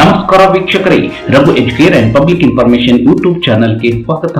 ನಮಸ್ಕಾರ ವೀಕ್ಷಕರೇ, Raghu educare and public information YouTube ಚಾನೆಲ್ಗೆ ಸ್ವಾಗತ.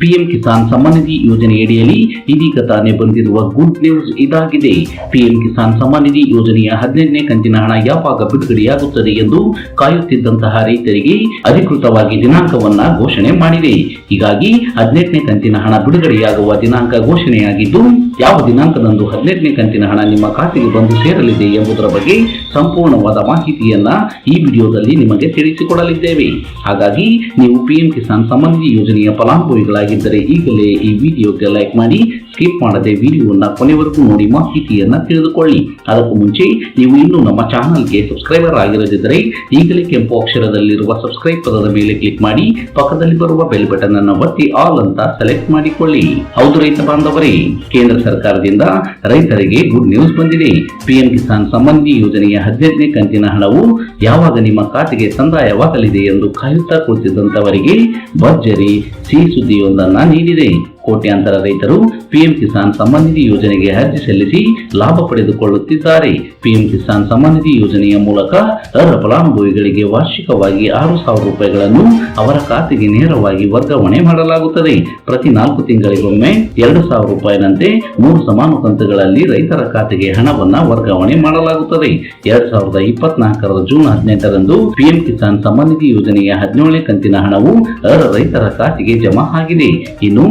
ಪಿಎಂ ಕಿಸಾನ್ ಸಮ್ಮಾನ್ ನಿಧಿ ಯೋಜನೆಯಡಿಯಲ್ಲಿ ಇದೀಗ ತಾನೇ ಬಂದಿರುವ ಗುಡ್ ನ್ಯೂಸ್ ಇದಾಗಿದೆ. ಪಿಎಂ ಕಿಸಾನ್ ಸಮ್ಮಾನ್ ನಿಧಿ ಯೋಜನೆಯ ಹದಿನೆಂಟನೇ ಕಂತಿನ ಹಣ ಯಾವಾಗ ಬಿಡುಗಡೆಯಾಗುತ್ತದೆ ಎಂದು ಕಾಯುತ್ತಿದ್ದಂತಹ ರೈತರಿಗೆ ಅಧಿಕೃತವಾಗಿ ದಿನಾಂಕವನ್ನ ಘೋಷಣೆ ಮಾಡಿದೆ. ಹೀಗಾಗಿ ಹದಿನೆಂಟನೇ ಕಂತಿನ ಹಣ ಬಿಡುಗಡೆಯಾಗುವ ದಿನಾಂಕ ಘೋಷಣೆಯಾಗಿದ್ದು, ಯಾವ ದಿನಾಂಕದಂದು ಹದಿನೆಂಟನೇ ಕಂತಿನ ಹಣ ನಿಮ್ಮ ಖಾತೆಗೆ ಬಂದು ಸೇರಲಿದೆ ಎಂಬುದರ ಬಗ್ಗೆ ಸಂಪೂರ್ಣವಾದ ಮಾಹಿತಿಯನ್ನ ಈ ವಿಡಿಯೋದಲ್ಲಿ ನಿಮಗೆ ತಿಳಿಸಿಕೊಡಲಿದ್ದೇವೆ. ಹಾಗಾಗಿ ನೀವು ಪಿಎಂ ಕಿಸಾನ್ ಸಂಬಂಧಿ ಯೋಜನೆಯ ಫಲಾನುಭವಿಗಳಾಗಿದ್ದರೆ ಈಗಲೇ ಈ ವಿಡಿಯೋಗೆ ಲೈಕ್ ಮಾಡಿ ಸ್ಕಿಪ್ ಮಾಡದೆ ವಿಡಿಯೋವನ್ನು ಕೊನೆವರೆಗೂ ನೋಡಿ ಮಾಹಿತಿಯನ್ನು ತಿಳಿದುಕೊಳ್ಳಿ. ಅದಕ್ಕೂ ಮುಂಚೆ ನೀವು ಇನ್ನೂ ನಮ್ಮ ಚಾನಲ್ಗೆ ಸಬ್ಸ್ಕ್ರೈಬರ್ ಆಗಿರದಿದ್ದರೆ ಈಗಲೇ ಕೆಂಪು ಅಕ್ಷರದಲ್ಲಿರುವ ಸಬ್ಸ್ಕ್ರೈಬ್ ಪದದ ಮೇಲೆ ಕ್ಲಿಕ್ ಮಾಡಿ, ಪಕ್ಕದಲ್ಲಿ ಬರುವ ಬೆಲ್ ಬಟನ್ ಅನ್ನು ಒತ್ತಿ ಆಲ್ ಅಂತ ಸೆಲೆಕ್ಟ್ ಮಾಡಿಕೊಳ್ಳಿ. ಹೌದು ರೈತ ಬಾಂಧವರೇ, ಕೇಂದ್ರ ಸರ್ಕಾರದಿಂದ ರೈತರಿಗೆ ಗುಡ್ ನ್ಯೂಸ್ ಬಂದಿದೆ. ಪಿಎಂ ಕಿಸಾನ್ ಸಂಬಂಧಿ ಯೋಜನೆಯ ಹದಿನೆಂಟನೇ ಕಂತಿನ ಹಣವು ಯಾವಾಗ ನಿಮ್ಮ ಖಾತೆಗೆ ಸಂದಾಯವಾಗಲಿದೆ ಎಂದು ಕಾಯುತ್ತಾ ಕುಳಿತಿದ್ದಂತವರಿಗೆ ಭರ್ಜರಿ ಸಿಹಿ ಸುದ್ದಿಯೊಂದನ್ನು ನೀಡಿದೆ. ಕೋಟ್ಯಾಂತರ ರೈತರು ಪಿಎಂ ಕಿಸಾನ್ ಸಮ್ಮಾನಿಧಿ ಯೋಜನೆಗೆ ಅರ್ಜಿ ಸಲ್ಲಿಸಿ ಲಾಭ ಪಡೆದುಕೊಳ್ಳುತ್ತಿದ್ದಾರೆ. ಪಿಎಂ ಕಿಸಾನ್ ಸಮ್ಮಾನಿಧಿ ಯೋಜನೆಯ ಮೂಲಕ ಅರ್ಹ ಫಲಾನುಭವಿಗಳಿಗೆ ವಾರ್ಷಿಕವಾಗಿ ಆರು ಸಾವಿರ ರೂಪಾಯಿಗಳನ್ನು ಅವರ ಖಾತೆಗೆ ನೇರವಾಗಿ ವರ್ಗಾವಣೆ ಮಾಡಲಾಗುತ್ತದೆ. ಪ್ರತಿ ನಾಲ್ಕು ತಿಂಗಳಿಗೊಮ್ಮೆ ಎರಡು ಸಾವಿರ ರೂಪಾಯಿನಂತೆ ಮೂರು ಸಮಾನ ಕಂತುಗಳಲ್ಲಿ ರೈತರ ಖಾತೆಗೆ ಹಣವನ್ನು ವರ್ಗಾವಣೆ ಮಾಡಲಾಗುತ್ತದೆ. ಎರಡ್ ಸಾವಿರದ ಇಪ್ಪತ್ನಾಲ್ಕರ ಜೂನ್ ಹದಿನೆಂಟರಂದು ಪಿಎಂ ಕಿಸಾನ್ ಸಮ್ಮಾನಿಧಿ ಯೋಜನೆಯ ಹದಿನೇಳನೇ ಕಂತಿನ ಹಣವು ಅರ್ಹ ರೈತರ ಖಾತೆಗೆ ಜಮಾ ಆಗಿದೆ. ಇನ್ನು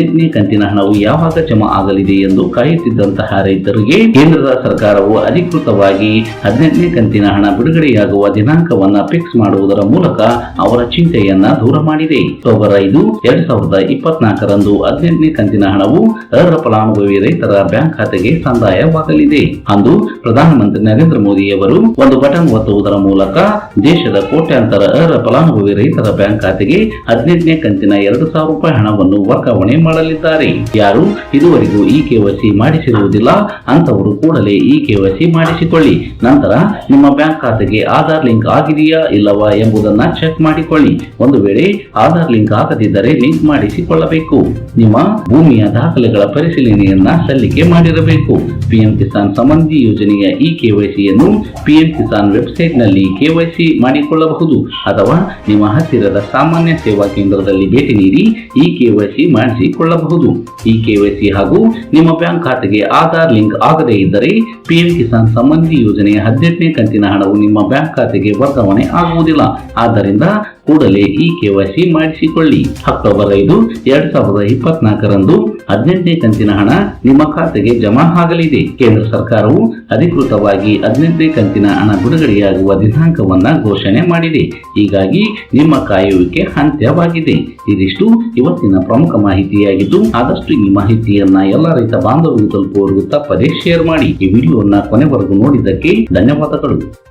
ಹದಿನೆಂಟನೇ ಕಂತಿನ ಹಣವು ಯಾವಾಗ ಜಮಾ ಆಗಲಿದೆ ಎಂದು ಕಾಯುತ್ತಿದ್ದಂತಹ ರೈತರಿಗೆ ಕೇಂದ್ರದ ಸರ್ಕಾರವು ಅಧಿಕೃತವಾಗಿ ಹದಿನೆಂಟನೇ ಕಂತಿನ ಹಣ ಬಿಡುಗಡೆಯಾಗುವ ದಿನಾಂಕವನ್ನ ಫಿಕ್ಸ್ ಮಾಡುವುದರ ಮೂಲಕ ಅವರ ಚಿಂತೆಯನ್ನ ದೂರ ಮಾಡಿದೆ. ಅಕ್ಟೋಬರ್ ಐದು, ಎರಡ್ ಸಾವಿರದ ಇಪ್ಪತ್ನಾಲ್ಕರಂದು ಹದಿನೆಂಟನೇ ಕಂತಿನ ಹಣವು ಅರ್ಹ ಫಲಾನುಭವಿ ರೈತರ ಬ್ಯಾಂಕ್ ಖಾತೆಗೆ ಸಂದಾಯವಾಗಲಿದೆ. ಅಂದು ಪ್ರಧಾನಮಂತ್ರಿ ನರೇಂದ್ರ ಮೋದಿ ಅವರು ಒಂದು ಬಟನ್ ಒತ್ತುವುದರ ಮೂಲಕ ದೇಶದ ಕೋಟ್ಯಾಂತರ ಅರ್ಹ ಫಲಾನುಭವಿ ರೈತರ ಬ್ಯಾಂಕ್ ಖಾತೆಗೆ ಹದಿನೆಂಟನೇ ಕಂತಿನ ಎರಡು ಸಾವಿರ ರೂಪಾಯಿ ಹಣವನ್ನು ವರ್ಗಾವಣೆ ಮಾಡಲಿದ್ದಾರೆ ಯಾರು? ಇದುವರೆಗೂ ಈ ಕೆವೈಸಿ ಮಾಡಿಸಿರುವುದಿಲ್ಲ. ಅಂತವರು ಕೂಡಲೇ ಈ ಕೆವೈಸಿ ಮಾಡಿಸಿಕೊಳ್ಳಿ. ನಂತರ ನಿಮ್ಮ ಬ್ಯಾಂಕ್ ಖಾತೆಗೆ ಆಧಾರ್ ಲಿಂಕ್ ಆಗಿದೆಯಾ ಇಲ್ಲವಾ ಎಂಬುದನ್ನ ಚೆಕ್ ಮಾಡಿಕೊಳ್ಳಿ. ಒಂದು ವೇಳೆ ಆಧಾರ್ ಲಿಂಕ್ ಆಗದಿದ್ದರೆ ಲಿಂಕ್ ಮಾಡಿಸಿಕೊಳ್ಳಬೇಕು. ನಿಮ್ಮ ಭೂಮಿಯ ದಾಖಲೆಗಳ ಪರಿಶೀಲನೆಯನ್ನ ಸಲ್ಲಿಕೆ ಮಾಡಿರಬೇಕು. ಪಿಎಂ ಕಿಸಾನ್ ಸಂಬಂಧಿ ಯೋಜನೆಯ ಈ ಕೆವೈಸಿಯನ್ನು ಪಿಎಂ ಕಿಸಾನ್ ವೆಬ್ಸೈಟ್ನಲ್ಲಿ ಕೆವೈಸಿ ಮಾಡಿಕೊಳ್ಳಬಹುದು. ಅಥವಾ ನಿಮ್ಮ ಹತ್ತಿರದ ಸಾಮಾನ್ಯ ಸೇವಾ ಕೇಂದ್ರದಲ್ಲಿ ಭೇಟಿ ನೀಡಿ ಈ ಕೆವೈಸಿ ಮಾಡಿಸಿಕೊಳ್ಳಬಹುದು ಈ ಕೆವೈಸಿ ಹಾಗೂ ನಿಮ್ಮ ಬ್ಯಾಂಕ್ ಖಾತೆಗೆ ಆಧಾರ್ ಲಿಂಕ್ ಆಗದೇ ಇದ್ದರೆ ಪಿಎಂ ಕಿಸಾನ್ ಸಂಬಂಧಿ ಯೋಜನೆಯ ಹದಿನೆಂಟನೇ ಕಂತಿನ ಹಣವು ನಿಮ್ಮ ಬ್ಯಾಂಕ್ ಖಾತೆಗೆ ವರ್ಗಾವಣೆ ಆಗುವುದಿಲ್ಲ. ಆದ್ದರಿಂದ ಕೂಡಲೇ ಈ ಕೆವೈಸಿ ಮಾಡಿಸಿಕೊಳ್ಳಿ. ಅಕ್ಟೋಬರ್ ಐದು, ಎರಡ್ ಸಾವಿರದ ಇಪ್ಪತ್ನಾಲ್ಕರಂದು ಹದಿನೆಂಟನೇ ಕಂತಿನ ಹಣ ನಿಮ್ಮ ಖಾತೆಗೆ ಜಮಾ ಆಗಲಿದೆ. ಕೇಂದ್ರ ಸರ್ಕಾರವು ಅಧಿಕೃತವಾಗಿ ಹದಿನೆಂಟನೇ ಕಂತಿನ ಹಣ ಬಿಡುಗಡೆಯಾಗುವ ದಿನಾಂಕವನ್ನ ಘೋಷಣೆ ಮಾಡಿದೆ. ಹೀಗಾಗಿ ನಿಮ್ಮ ಕಾಯುವಿಕೆ ಅಂತ್ಯವಾಗಿದೆ. ಇದಿಷ್ಟು ಇವತ್ತಿನ ಪ್ರಮುಖ ಮಾಹಿತಿಯಾಗಿದ್ದು, ಆದಷ್ಟು ಈ ಮಾಹಿತಿಯನ್ನ ಎಲ್ಲ ರೈತ ಬಾಂಧವರು ತಲುಪುವವರೆಗೂ ತಪ್ಪದೇ ಶೇರ್ ಮಾಡಿ. ಈ ವಿಡಿಯೋವನ್ನ ಕೊನೆವರೆಗೂ ನೋಡಿದ್ದಕ್ಕೆ ಧನ್ಯವಾದಗಳು.